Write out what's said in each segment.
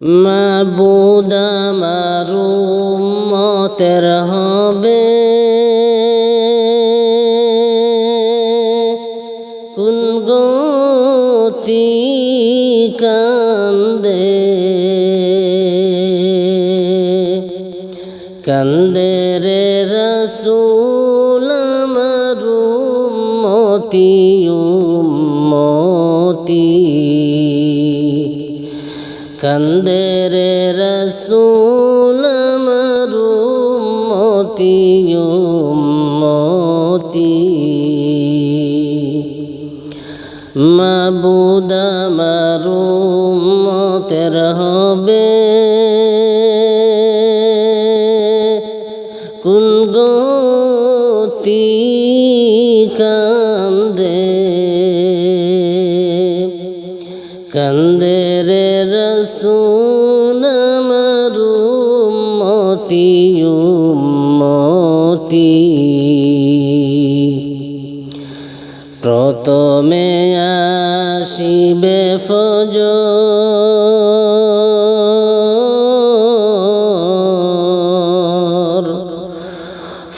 মাবুদ আমার মতের হবে। কোন গতি কান্দে? কান্দে রে রসুল আমার মতি মতি কান্দে রে রসুল আমার মতি মাবুদ আমার মতের হবে। কোন গতি কান্দে? কান্দে রসুন মতি মতি প্রথমে আসিবে ফজর।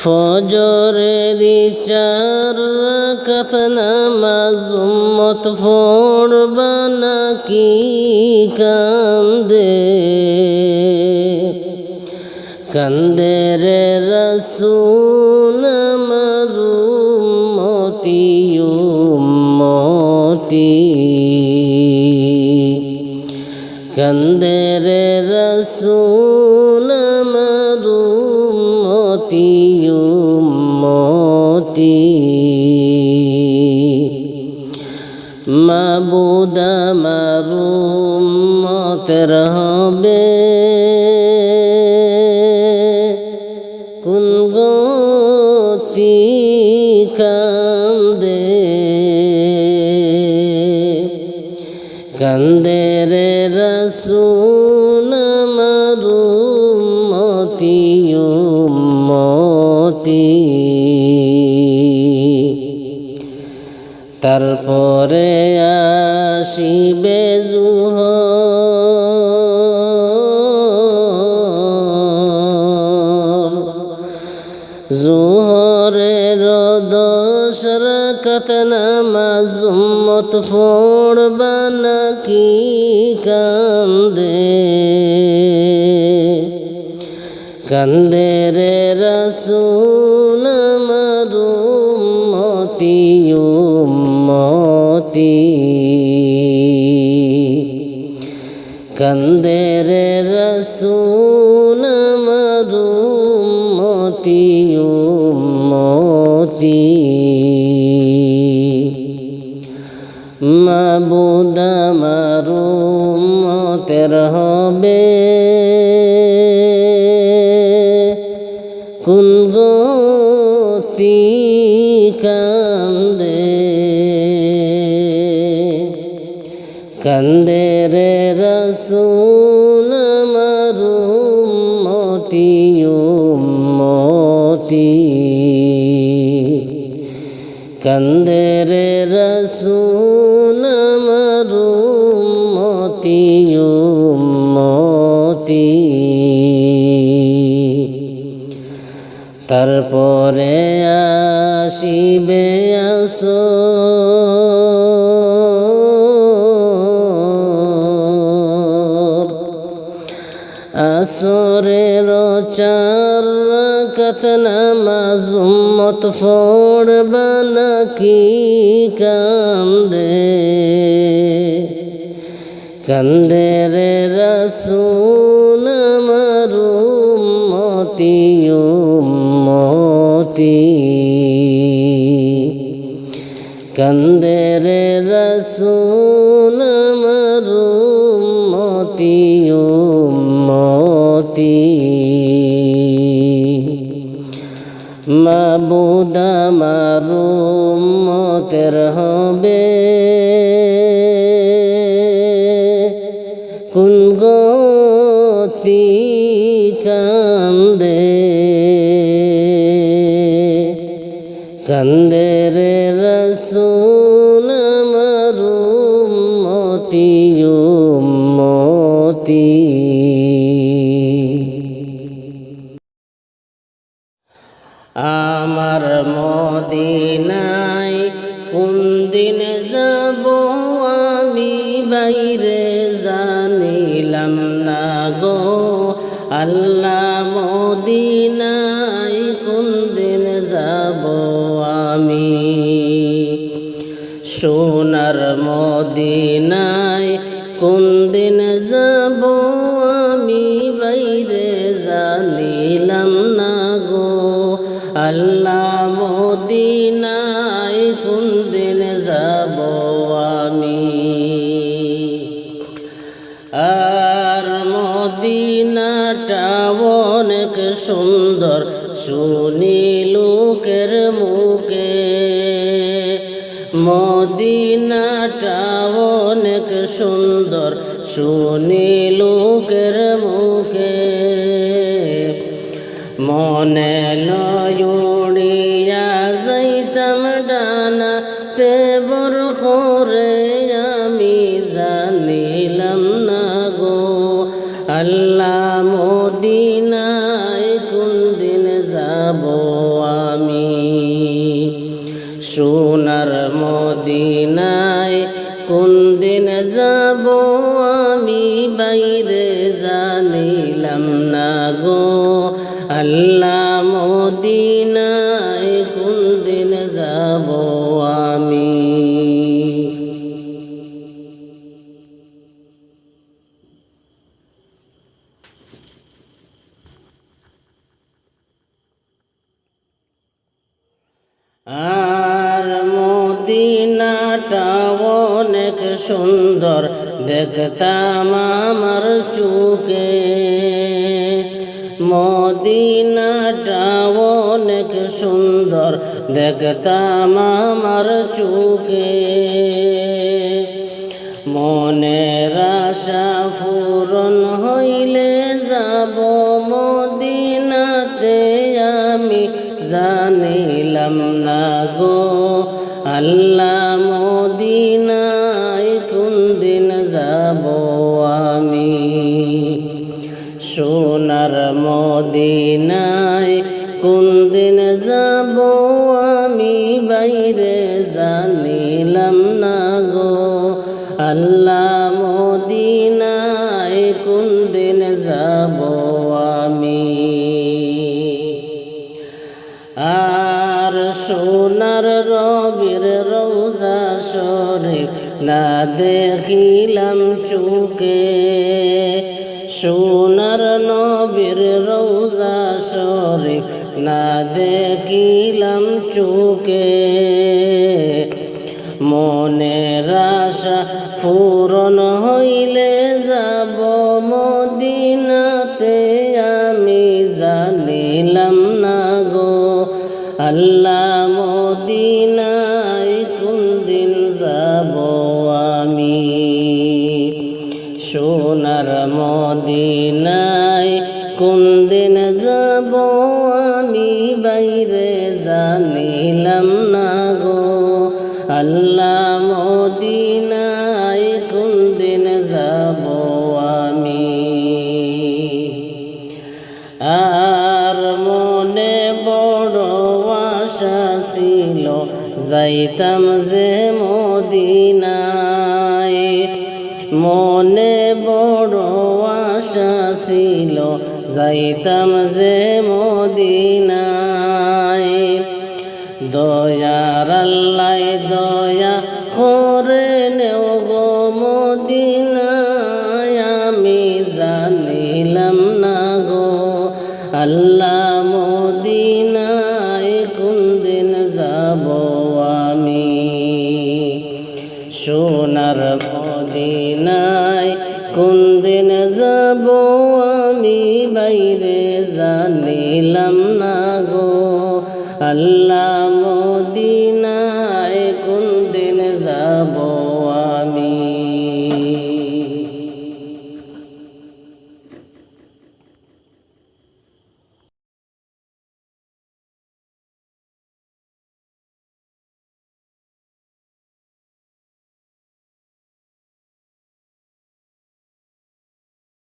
ফজরের চার রাকাত নামাজ উম্মত নাকি কান্দে কান্দে রে রসুল আমার উম্মতি উম্মতি কান্দে রে রসুল আমার উম্মতি উম্মতি কান্দে রে রসুন আমার মতি তারপরে আসিবে জুহর। জুহরের দশ রাকাত নামাজ উম্মত পড়বা। নাকি কান্দে? কান্দে রে রসুল আমার উম্মতি উম্মতি কান্দে রে রসুল আমার উম্মতি মাবুদ আমার উম্মতের হবে। কোন গতি কান্দে? কান্দে রে রসুল আমার মতি মতি কান্দে রে মতি মতি তারপরে আসিবে আস আসরের চার রাকাত নামাজ উম্মত পড়বা নাকি কান্দে? কান্দে রে রসুন আমার উম্মতি উম্মতি। কান্দে রে রসুল আমার উম্মতি উম্মতি। মাবুদ আমার উম্মতের হবে। মতি আমার মদিনাই কোন দিন যাব আমি বাইরে জানিলাম না গো। আল্লাহ মদিনাই কোন দিন যাব আমি? সোনার মদিনা মদিনায় কোন দিন যাব আমি? আর মদিনাটা অনেক সুন্দর, শুনি লোকের মুখে। মদিনাটা অনেক সুন্দর, শুনি লোকের মুখে। মনে লয়ুড়িয়া আল্লাহ মদিনায় কোন দিন যাব আমি? সোনার মদিনায় কোন দিন যাব আমি? বাইরে জানিলাম না গো। আল্লাহ মদিনায় আর মদিনাটা অনেক সুন্দর। দেখতাম আমার চোখে। মদিনাটা অনেক সুন্দর। দেখতাম আমার চোখে। মনের আশা পূরণ জানিলাম না গো। আল্লাহ মদিনায় কোন দিন যাব আমি? সোনার মদিনায় কোন দিন যাব আমি? বাইরে জানিলাম সোনার রবির রৌজা শরীফ না দেখিলাম চুকে সোনার নবীর রৌজা শরীফ না দেখিলাম চুকে মনের আশা পূরণ হইলে যাইতাম যে মদিনায়। মনে বড় আশা ছিল যাইতাম যে মদিনায়। দয়ার আল্লাহ আমি সোনার মদিনায় কোন দিন যাব আমি? বাইরে জানিলাম না গো আল্লাহ।